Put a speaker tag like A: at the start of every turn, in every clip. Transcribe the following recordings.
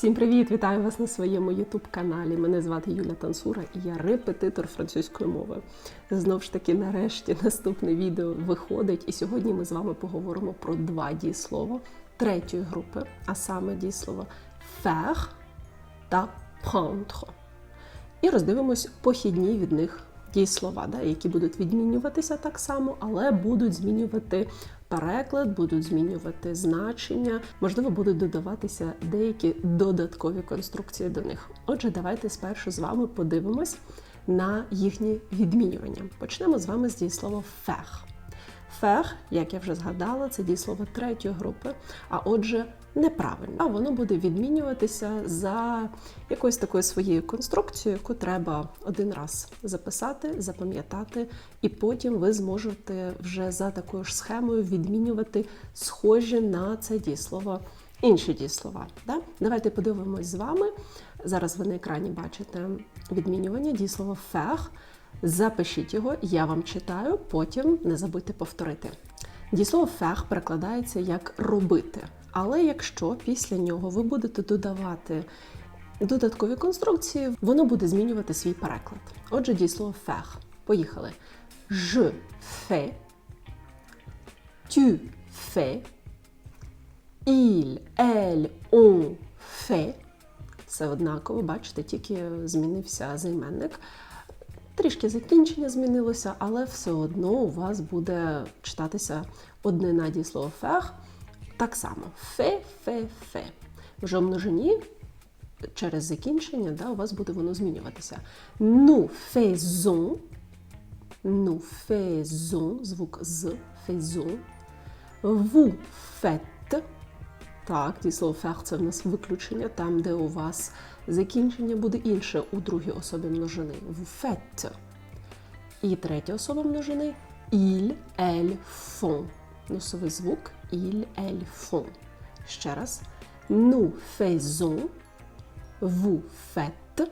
A: Всім привіт! Вітаю вас на своєму youtube каналі. Мене звати Юля Тансура і я репетитор французької мови. Знову ж таки, нарешті, наступне відео виходить, і сьогодні ми з вами поговоримо про два дієслова третьої групи, а саме дієслова faire та prendre. І роздивимось похідні від них дієслова, да, які будуть відмінюватися так само, але будуть змінювати переклад, будуть змінювати значення, можливо, будуть додаватися деякі додаткові конструкції до них. Отже, давайте спершу з вами подивимось на їхні відмінювання. Почнемо з вами з дієслова faire. Faire, як я вже згадала, це дієслово третьої групи, а отже, неправильно. А воно буде відмінюватися за якоюсь такою своєю конструкцією, яку треба один раз записати, запам'ятати, і потім ви зможете вже за такою ж схемою відмінювати схожі на це дієслово інші дієслова. Да? Давайте подивимось з вами. Зараз ви на екрані бачите відмінювання дієслова faire. Запишіть його, я вам читаю, потім не забудьте повторити. Дієслово faire перекладається як робити. Але якщо після нього ви будете додавати додаткові конструкції, воно буде змінювати свій переклад. Отже, дієслово faire. Поїхали. Je fais, tu fais, il, elle, on fait. Все однаково, бачите, тільки змінився займенник. Трішки закінчення змінилося, але все одно у вас буде читатися однина дієслова faire так само. Фе, фе, фе. Вже в множині через закінчення да, у вас буде воно змінюватися. Nous faisons, nous faisons, звук з, faisons. Vous faites. Так, дієслово faire – це в нас виключення, там, де у вас закінчення буде інше у другій особі множини. Vous faites. І третя особа множини il, elle, font. Носовий звук il, elle, font. Ще раз. Nous faisons, vous faites,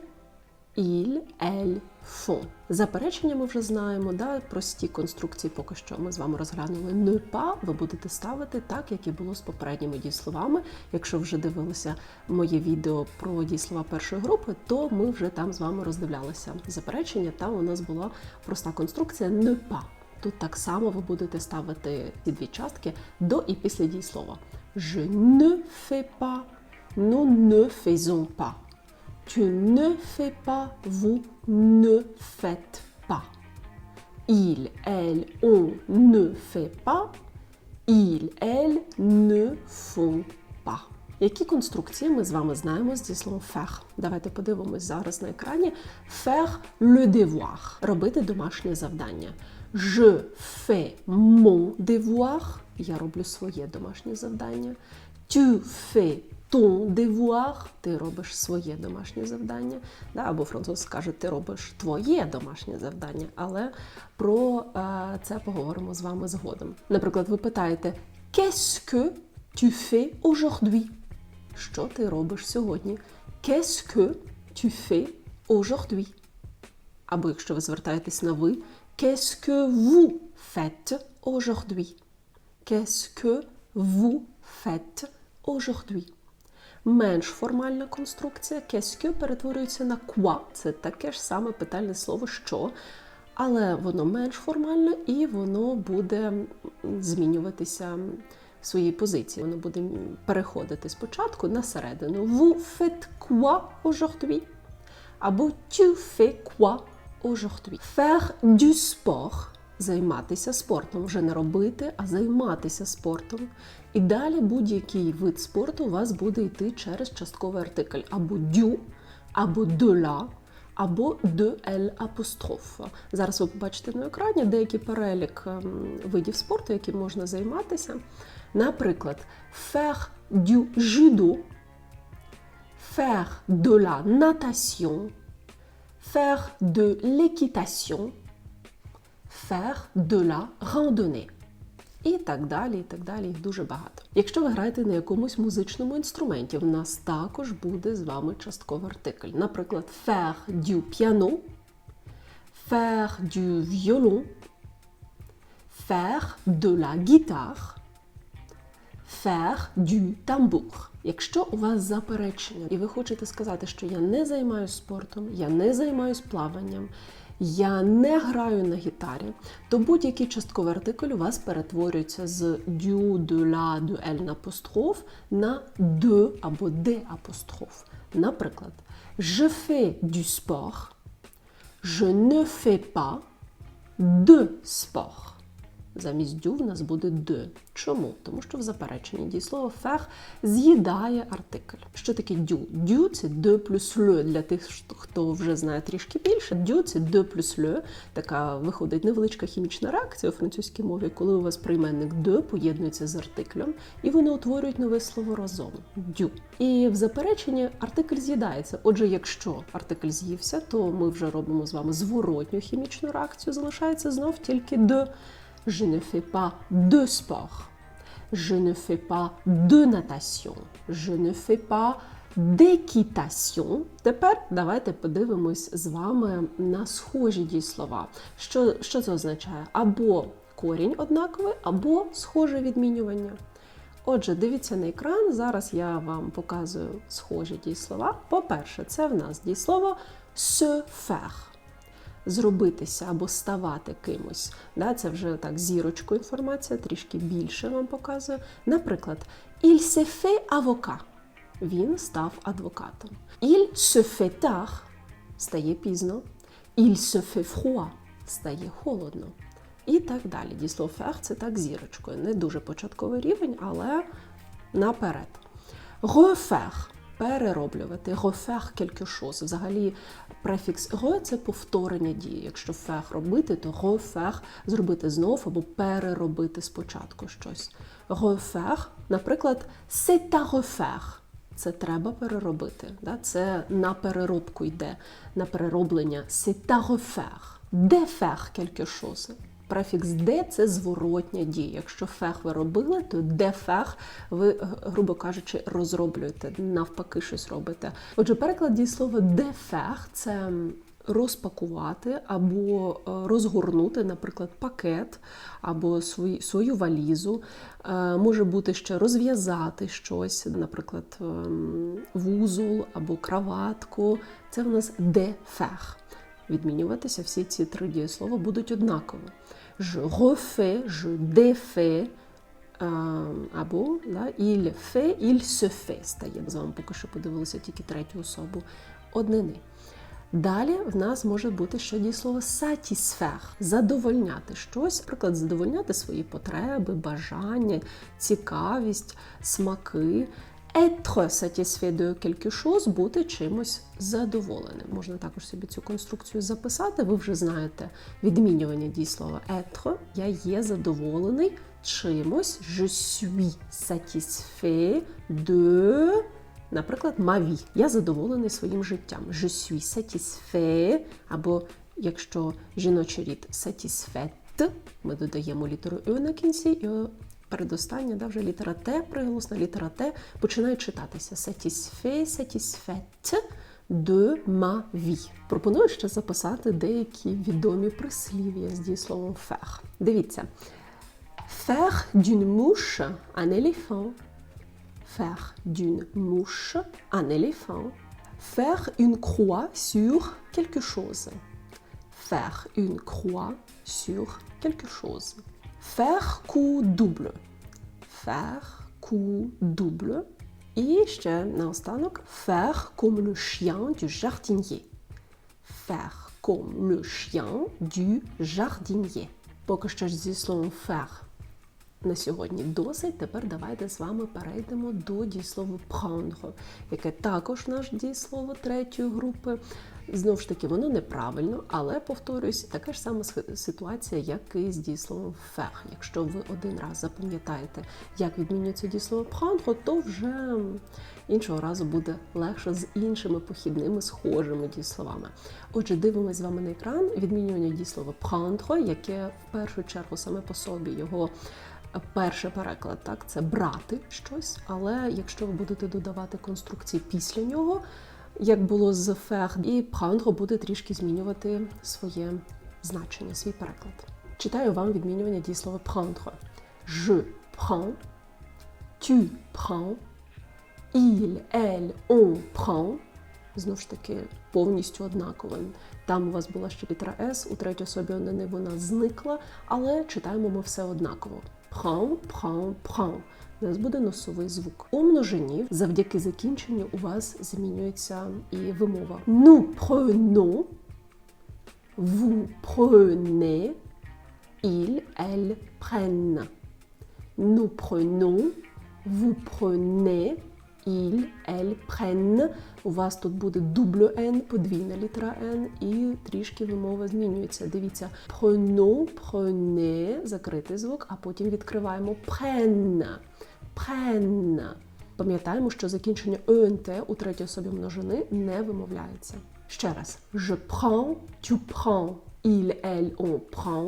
A: il, elle, font. Заперечення ми вже знаємо, да? прості конструкції поки що ми з вами розглянули. Ne pas ви будете ставити так, як і було з попередніми дієсловами. Якщо вже дивилися моє відео про дієслова першої групи, то ми вже там з вами роздивлялися заперечення. Там у нас була проста конструкція ne pas. Тут так само ви будете ставити ці дві частки до і після дієслова. Je ne fais pas, nous ne faisons pas. Tu ne fais pas, vous ne faites pas. Il, elle, on ne fait pas. Il, elle ne font pas. Які конструкції ми з вами знаємо з дієсловом faire? Давайте подивимось зараз на екрані. Faire le devoir – робити домашнє завдання. Je fais mon devoir. Я роблю своє домашнє завдання. Tu fais ton devoir. Ти робиш своє домашнє завдання. Да, або француз скаже, ти робиш твоє домашнє завдання. Але про е, це поговоримо з вами згодом. Наприклад, ви питаєте Qu'est-ce que tu fais aujourd'hui? Що ти робиш сьогодні? Qu'est-ce que tu fais aujourd'hui? Або якщо ви звертаєтесь на ви, Qu'est-ce que vous faites aujourd'hui? Qu'est-ce que vous faites aujourd'hui? Менш формальна конструкція qu'est-ce перетворюється на quoi. Це таке ж саме питальне слово що, але воно менш формальне і воно буде змінюватися в своїй позиції. Воно буде переходити спочатку на середину. Vous faites quoi aujourd'hui? Або tu fais quoi aujourd'hui. Faire du sport – займатися спортом. Вже не робити, а займатися спортом. І далі будь-який вид спорту у вас буде йти через частковий артикль або du, або la, або de апостроф. Зараз ви побачите на екрані деякий перелік ем, видів спорту, яким можна займатися. Наприклад, faire du judo, faire de la natation, faire de l'équitation, faire de la randonnée. І так далі, і так далі, їх дуже багато. Якщо ви граєте на якомусь музичному інструменті, в нас також буде з вами частковий артикль. Наприклад, faire du piano, faire du violon, faire de la guitare, faire du tambour. Якщо у вас заперечення, і ви хочете сказати, що я не займаюся спортом, я не займаюся плаванням, я не граю на гітарі, то будь-який частковий артикль у вас перетворюється з du, de la, de elle на апостроф на de або de апостроф. Наприклад, je fais du sport, je ne fais pas de sport. Замість дю в нас буде de. Чому? Тому що в запереченні дієслово faire з'їдає артикль. Що таке дю? Дю це de плюс le. Для тих, хто вже знає трішки більше. Дю це de плюс le. Така виходить невеличка хімічна реакція у французькій мові, коли у вас прийменник de поєднується з артиклем, і вони утворюють нове слово разом. Дю. І в запереченні артикль з'їдається. Отже, якщо артикль з'ївся, то ми вже робимо з вами зворотню хімічну реакцію. Залишається знов тільки de. Je ne fais pas de sport. Je ne fais pas de natation. Je ne fais pas d'équitation. Тепер давайте подивимось з вами на схожі дієслова. Що, що це означає? Або корінь однаковий, або схоже відмінювання. Отже, дивіться на екран. Зараз я вам показую схожі дієслова. По-перше, це в нас дієслово se faire зробитися або ставати кимось. Да, Це вже так зірочку інформація, трішки більше вам показує. Наприклад, il se fait avocat. Він став адвокатом. Il se fait tard стає пізно. Il se fait froid стає холодно. І так далі. Дієслово faire – це так зірочкою. Не дуже початковий рівень, але наперед. Refaire перероблювати. Refaire quelque chose. Взагалі, префікс re – це повторення дії. Якщо faire робити, то refaire – зробити знов або переробити спочатку щось. Refaire, наприклад, c'est à refaire. Це треба переробити. Да? Це на переробку йде, на перероблення. C'est à refaire. Défaire quelque chose. Префікс де це зворотня дія. Якщо фех ви робили, то де фех ви, грубо кажучи, розроблюєте, навпаки, щось робите. Отже, переклад дієслова де фех це розпакувати або розгорнути, наприклад, пакет або свою, свою валізу. Може бути ще розв'язати щось, наприклад, вузол або краватку. Це в нас де фех. Відмінюватися всі ці три дієслова будуть однаково. Je refais, je défais, або да, il fait, il se fait стає. З вами поки що подивилися тільки третю особу однини. Далі в нас може бути ще дієслово satisfaire – задовольняти щось, наприклад, задовольняти свої потреби, бажання, цікавість, смаки. Être satisfait de quelque chose – бути чимось задоволеним. Можна також собі цю конструкцію записати. Ви вже знаєте відмінювання дієслова être. Я є задоволений чимось. Je suis satisfait de, наприклад, vie. Я задоволений своїм життям. Je suis satisfait, або якщо жіночий рід satisfaite, ми додаємо літеру «ю» на кінці. і передостання, да, вже літера Т, приголосна літера Т починає читатися satisfait, satisfaite de ma vie. Пропоную ще записати деякі відомі прислів'я з дієсловом faire. Дивіться. Faire d'une mouche un éléphant. Faire d'une mouche un éléphant. Faire une croix sur quelque chose. Faire une croix sur quelque chose. Faire coup double. Faire coup double. І ще наостанок faire comme le chien du jardinier. Faire comme le chien du jardinier. Поки що зі словом faire на сьогодні досить. Тепер давайте з вами перейдемо до дієслова prendre, яке також наш дієслово третьої групи. Знову ж таки, воно неправильно, але повторюсь, така ж сама ситуація, як і з дієсловом faire. Якщо ви один раз запам'ятаєте, як відмінюється дієслово prendre, то вже іншого разу буде легше з іншими похідними схожими дієсловами. Отже, дивимося з вами на екран відмінювання дієслова prendre, яке в першу чергу саме по собі його перший переклад, так, це брати щось, але якщо ви будете додавати конструкції після нього, як було з фех, і prendre буде трішки змінювати своє значення, свій переклад. Читаю вам відмінювання дієслова prendre. Je prends, tu prends, il, elle, on prend. Знову ж таки, повністю однаковим. Там у вас була ще літера С, у третій особі вона зникла, але читаємо ми все однаково. Prend, prend, prend. У нас буде носовий звук. У множині завдяки закінченню у вас змінюється і вимова. Nous prenons, vous prenez, ils, elles prennent. Nous prenons, vous prenez, ils, elles prennent. У вас тут буде дубль N, подвійна літера N, і трішки вимова змінюється. Дивіться, prenons, prenez, закритий звук, а потім відкриваємо prenne, prenne. Пам'ятаємо, що закінчення ЕНТ у третій особі множини не вимовляється. Ще раз. Je prends, tu prends, il, elle, on prend.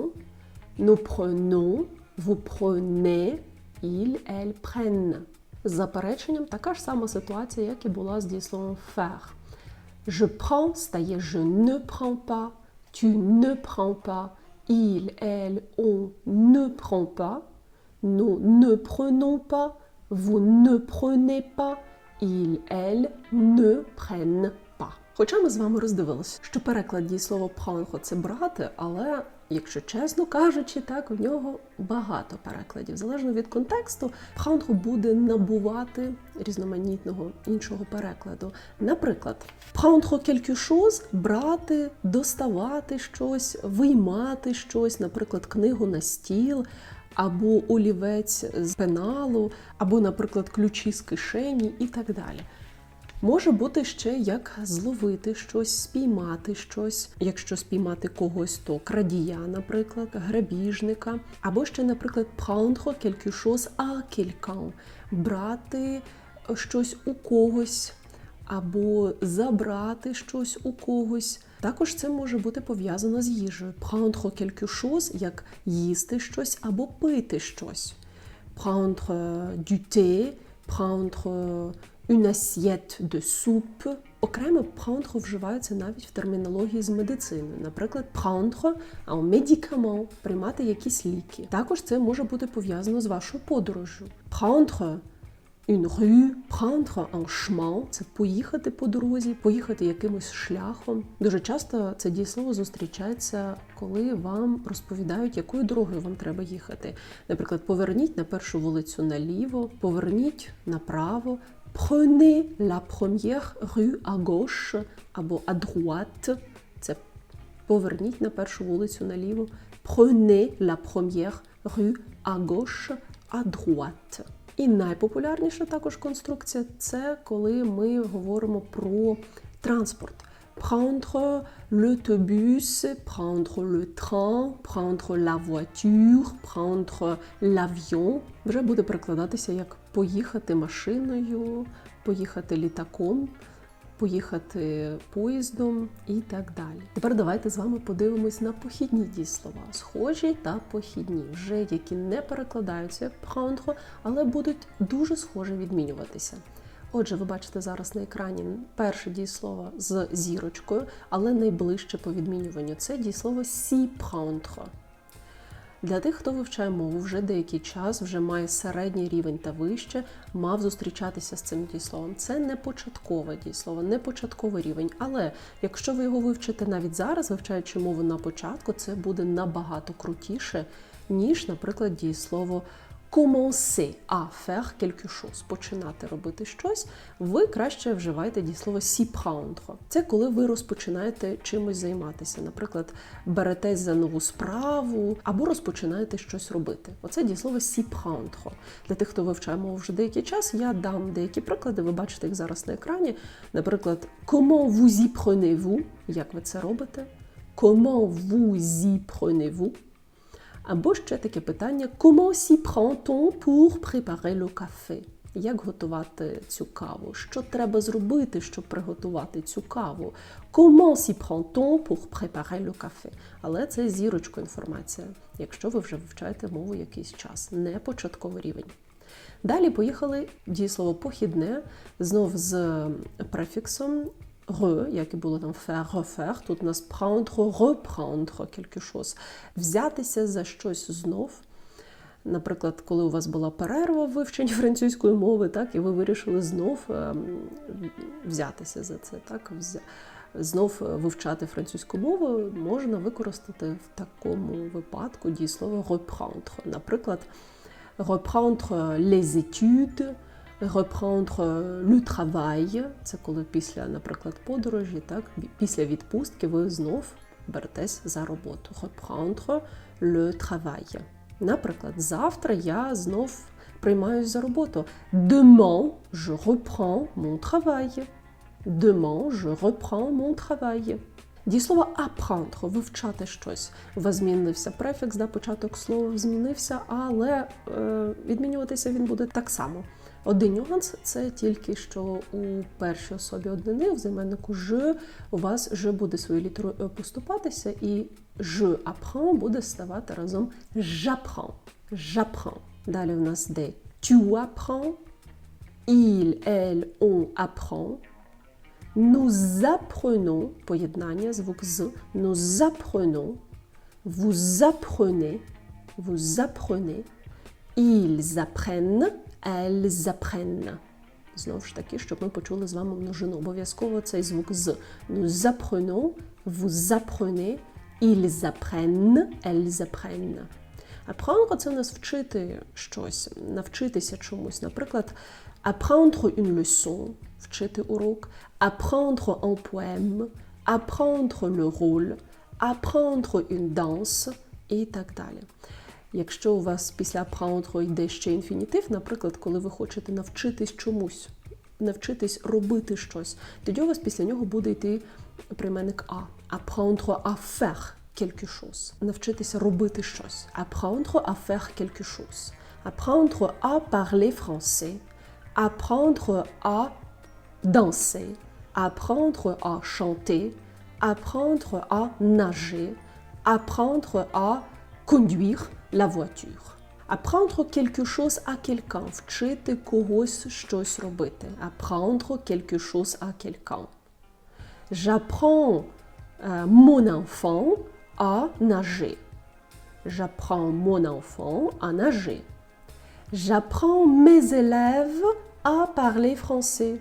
A: Nous prenons, vous prenez, ils, elles prennent. З запереченням така ж сама ситуація, як і була з дієсловом faire. Je prends стає je ne prends pas, tu ne prends pas, il, elle, on ne prend pas, nous ne prenons pas, vous ne prenez pas, ils, elles ne prennent pas. Хоча ми з вами роздивилися, що переклад дієслова prendre – це брати, але Якщо чесно кажучи, так в нього багато перекладів. Залежно від контексту, prendre буде набувати різноманітного іншого перекладу. Наприклад, quelque chose – брати, доставати щось, виймати щось, наприклад, книгу на стіл. Або олівець з пеналу, або, наприклад, ключі з кишені і так далі. Може бути ще як зловити щось, спіймати щось. Якщо спіймати когось, то крадія, наприклад, грабіжника, або ще, наприклад, prendre quelque chose à брати щось у когось, або забрати щось у когось. Також це може бути пов'язано з їжею. Prendre quelque як їсти щось або пити щось. Prendre du thé, une assiette de soupe. Окремо prendre вживається навіть в термінології з медицини. Наприклад, prendre un médicament – приймати якісь ліки. Також це може бути пов'язано з вашою подорожжю. Prendre une rue, prendre un chemin – це поїхати по дорозі, поїхати якимось шляхом. Дуже часто це дієслово зустрічається, коли вам розповідають, якою дорогою вам треба їхати. Наприклад, поверніть на першу вулицю наліво, поверніть направо. Prenez la première rue à gauche або à droite. Це поверніть на першу вулицю наліво. Prenez la première rue à gauche à droite. І найпопулярніша також конструкція це коли ми говоримо про транспорт. Prendre l'autobus, prendre le train, prendre la voiture, prendre l'avion. Вже буде перекладатися як поїхати машиною, поїхати літаком, поїхати поїздом і так далі. Тепер давайте з вами подивимось на похідні дієслова, схожі та похідні, вже які не перекладаються prendre, але будуть дуже схоже відмінюватися. Отже, ви бачите зараз на екрані перше дієслово з зірочкою, але найближче по відмінюванню це дієслово «s'y prendre». Для тих, хто вивчає мову вже деякий час, вже має середній рівень та вище, мав зустрічатися з цим дієсловом. Це не початкове дієслово, не початковий рівень. Але якщо ви його вивчите навіть зараз, вивчаючи мову на початку, це буде набагато крутіше, ніж, наприклад, дієслово commencer à faire quelque chose, починати робити щось, ви краще вживаєте дієслово s'y prendre. Це коли ви розпочинаєте чимось займатися. Наприклад, беретесь за нову справу або розпочинаєте щось робити. Оце дієслово s'y prendre. Для тих, хто вивчає мову вже деякий час, я дам деякі приклади, ви бачите їх зараз на екрані. Наприклад, comment vous y prenez-vous? Як ви це робите? Comment vous y prenez-vous? Або ще таке питання: Comment s'y prend-on pour préparer le café? Як готувати цю каву? Що треба зробити, щоб приготувати цю каву? Comment s'y prend-on pour préparer le café? Але це зірочко інформація, якщо ви вже вивчаєте мову якийсь час, не початковий рівень. Далі поїхали дієслово похідне, знов з префіксом re, як і було там faire, refaire, тут у нас prendre, reprendre quelque chose. Взятися за щось знов. Наприклад, коли у вас була перерва в вивченні французької мови, так, і ви вирішили знов ем, взятися за це, так, знов вивчати французьку мову, можна використати в такому випадку дієслово reprendre. Наприклад, reprendre les études, reprendre le travail. Це коли після, наприклад, подорожі, так, після відпустки ви знов беретесь за роботу. Reprendre le travail. Наприклад, завтра я знов приймаюсь за роботу. Demain, je reprends mon travail. Demain, je reprends mon travail. Дієслово apprendre – вивчати щось. У вас змінився префікс, да, початок слова змінився, але е, відмінюватися він буде так само. Один нюанс це тільки що у першій особі однини в займеннику «je» у вас «je» буде своєю літерою «e» поступатися, і «je apprends» буде ставати разом «j'apprends». «J'apprends». Далі в нас де «tu apprends», «il», «elle», «on apprend», Nous apprenons, поєднання, звук з, nous apprenons, vous apprenez, vous apprenez, ils apprennent, elles apprennent. Знову ж таки, щоб ми почули з вами множину. Обов'язково цей звук з. Nous apprenons, vous apprenez, ils apprennent, elles apprennent. Apprendre – це нас вчити щось, навчитися чомусь. Наприклад, apprendre une leçon – вчити урок, apprendre un poème, apprendre le rôle, apprendre une danse і так далі. Якщо у вас після apprendre йде ще інфінітив, наприклад, коли ви хочете навчитись чомусь, навчитись робити щось, тоді у вас після нього буде йти прийменник а. Apprendre à faire quelque chose. Навчитися робити щось. Apprendre à faire quelque chose. Apprendre à parler français. Apprendre à danser. Apprendre à chanter. Apprendre à nager. Apprendre à conduire la voiture. Apprendre quelque chose à quelqu'un. Вчити когось щось робити. Apprendre quelque chose à quelqu'un. J'apprends euh, mon enfant à nager. J'apprends mon enfant à nager. J'apprends mes élèves à parler français.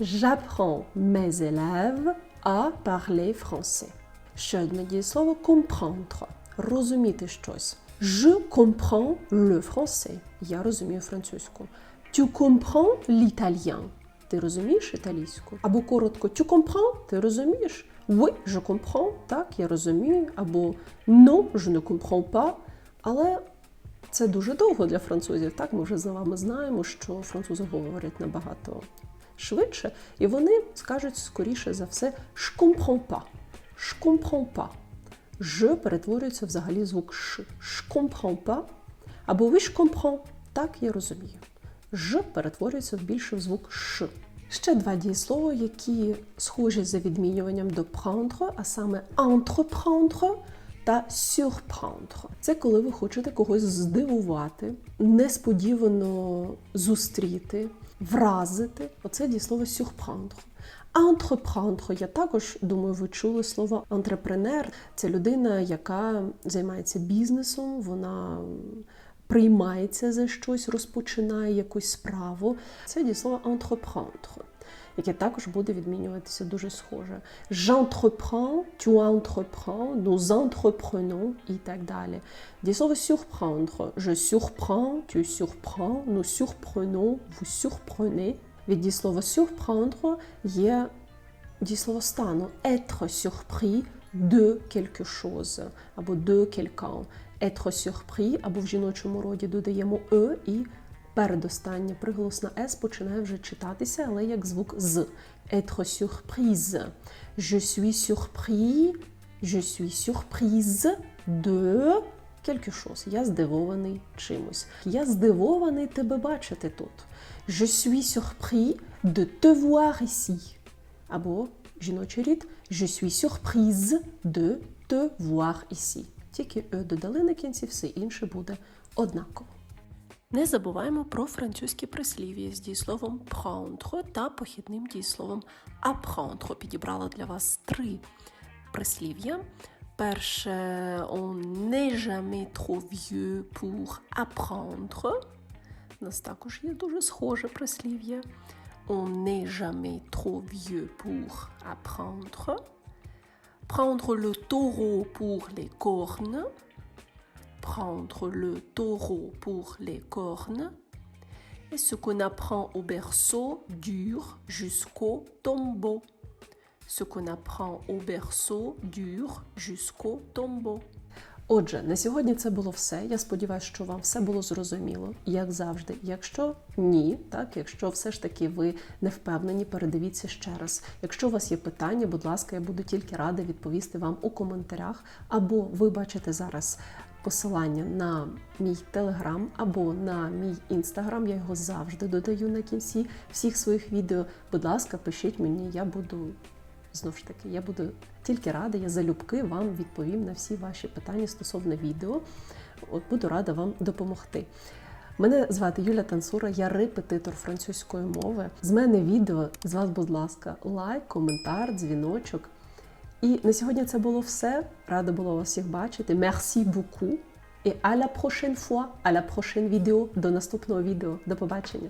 A: J'apprends mes élèves à parler français. Ще одне дієслово comprendre. Розуміти щось. Je comprends le français. Я розумію французьку. Tu comprends l'italien. Ти розумієш італійську? Або коротко tu comprends? Ти розумієш? Oui, je comprends. Так, я розумію. Або non, je ne comprends pas. Але це дуже довго для французів. Так, ми вже з вами знаємо, що французи говорять набагато швидше, і вони скажуть скоріше за все «je comprends pas». «Je comprends pas». «Je» перетворюється взагалі звук «ш». «Je comprends pas» або «oui, je comprends». Так, я розумію. «Je» перетворюється більше в звук «ш». Ще два дієслова, які схожі за відмінюванням до prendre, а саме entreprendre та surprendre. Це коли ви хочете когось здивувати, несподівано зустріти, вразити. Оце дієслово surprendre. Entreprendre, я також думаю, ви чули слово антрепренер. Це людина, яка займається бізнесом, вона приймається за щось, розпочинає якусь справу. Це дієслово entreprendre, яке також буде відмінюватися дуже схоже. J'entreprends, tu entreprends, nous entreprenons і так далі. Дієслово surprendre. Je surprends, tu surprends, nous surprenons, vous surprenez. Від дієслова surprendre є дієслово стану être surpris de quelque chose або de quelqu'un. Être surpris або в жіночому роді додаємо e і передостання приголосна s починає вже читатися, але як звук з. Être surprise. Je suis surpris, je suis surprise de quelque chose. Я здивований чимось. Я здивований тебе бачити тут. Je suis surpris de te voir ici. Або жіночий рід Je suis surprise de te voir ici. Тільки «е» додали на кінці, все інше буде однаково. Не забуваємо про французькі прислів'я з дієсловом prendre та похідним дієсловом apprendre. Підібрала для вас три прислів'я. Перше, on n'est jamais trop vieux pour apprendre. У нас також є дуже схоже прислів'я. On n'est jamais trop vieux pour apprendre. Prendre le taureau pour les cornes. Prendre le taureau pour les cornes. Et ce qu'on apprend au berceau dure jusqu'au tombeau. Ce qu'on apprend au berceau dure jusqu'au tombeau. Отже, на сьогодні це було все. Я сподіваюся, що вам все було зрозуміло, як завжди. Якщо ні, так якщо все ж таки ви не впевнені, передивіться ще раз. Якщо у вас є питання, будь ласка, я буду тільки рада відповісти вам у коментарях, або ви бачите зараз посилання на мій телеграм або на мій інстаграм. Я його завжди додаю на кінці всіх своїх відео. Будь ласка, пишіть мені, я буду знову ж таки, я буду тільки рада, я залюбки вам відповім на всі ваші питання стосовно відео. От буду рада вам допомогти. Мене звати Юля Тансура, я репетитор французької мови. З мене відео, з вас, будь ласка, лайк, коментар, дзвіночок. І на сьогодні це було все. Рада була вас всіх бачити. Merci beaucoup. І à la prochaine fois, à la prochaine відео. До наступного відео. До побачення.